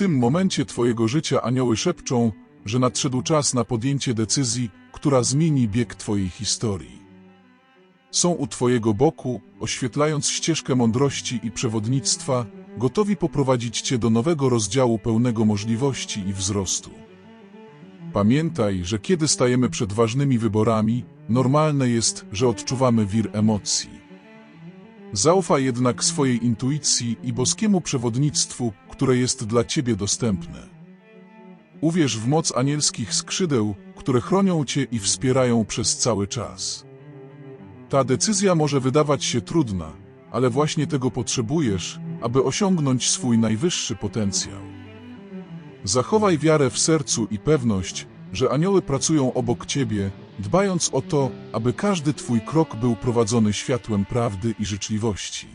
tym momencie Twojego życia anioły szepczą, że nadszedł czas na podjęcie decyzji, która zmieni bieg Twojej historii. Są u Twojego boku, oświetlając ścieżkę mądrości i przewodnictwa, gotowi poprowadzić Cię do nowego rozdziału pełnego możliwości i wzrostu. Pamiętaj, że kiedy stajemy przed ważnymi wyborami, normalne jest, że odczuwamy wir emocji. Zaufaj jednak swojej intuicji i boskiemu przewodnictwu, które jest dla Ciebie dostępne. Uwierz w moc anielskich skrzydeł, które chronią Cię i wspierają przez cały czas. Ta decyzja może wydawać się trudna, ale właśnie tego potrzebujesz, aby osiągnąć swój najwyższy potencjał. Zachowaj wiarę w sercu i pewność, że anioły pracują obok Ciebie, dbając o to, aby każdy Twój krok był prowadzony światłem prawdy i życzliwości.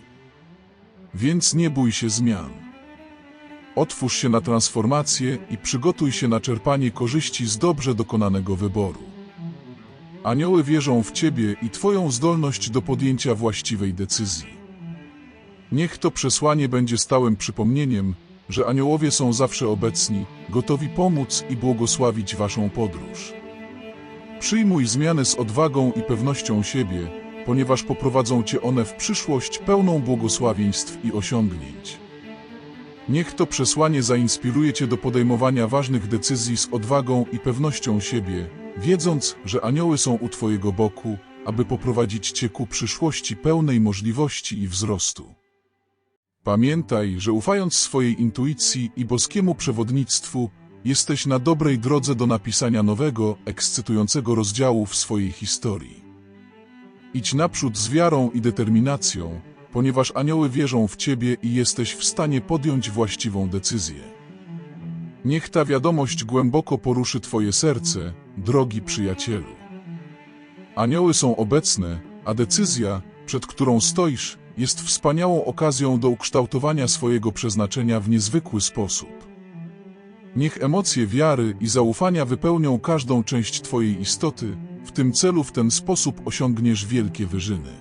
Więc nie bój się zmian. Otwórz się na transformację i przygotuj się na czerpanie korzyści z dobrze dokonanego wyboru. Anioły wierzą w Ciebie i Twoją zdolność do podjęcia właściwej decyzji. Niech to przesłanie będzie stałym przypomnieniem, że aniołowie są zawsze obecni, gotowi pomóc i błogosławić Waszą podróż. Przyjmuj zmiany z odwagą i pewnością siebie, ponieważ poprowadzą Cię one w przyszłość pełną błogosławieństw i osiągnięć. Niech to przesłanie zainspiruje Cię do podejmowania ważnych decyzji z odwagą i pewnością siebie, wiedząc, że anioły są u Twojego boku, aby poprowadzić Cię ku przyszłości pełnej możliwości i wzrostu. Pamiętaj, że ufając swojej intuicji i boskiemu przewodnictwu, jesteś na dobrej drodze do napisania nowego, ekscytującego rozdziału w swojej historii. Idź naprzód z wiarą i determinacją, ponieważ anioły wierzą w Ciebie i jesteś w stanie podjąć właściwą decyzję. Niech ta wiadomość głęboko poruszy Twoje serce, drogi przyjacielu. Anioły są obecne, a decyzja, przed którą stoisz, jest wspaniałą okazją do ukształtowania swojego przeznaczenia w niezwykły sposób. Niech emocje wiary i zaufania wypełnią każdą część Twojej istoty, w tym celu w ten sposób osiągniesz wielkie wyżyny.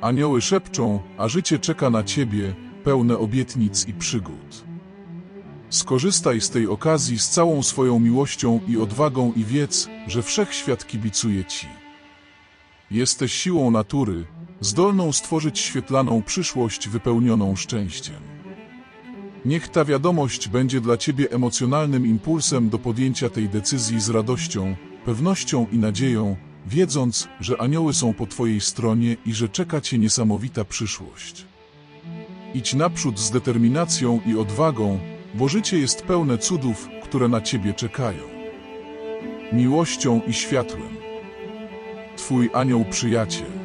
Anioły szepczą, a życie czeka na Ciebie, pełne obietnic i przygód. Skorzystaj z tej okazji z całą swoją miłością i odwagą i wiedz, że wszechświat kibicuje Ci. Jesteś siłą natury, zdolną stworzyć świetlaną przyszłość wypełnioną szczęściem. Niech ta wiadomość będzie dla Ciebie emocjonalnym impulsem do podjęcia tej decyzji z radością, pewnością i nadzieją, wiedząc, że anioły są po Twojej stronie i że czeka Cię niesamowita przyszłość. Idź naprzód z determinacją i odwagą, bo życie jest pełne cudów, które na Ciebie czekają. Miłością i światłem. Twój anioł przyjaciel.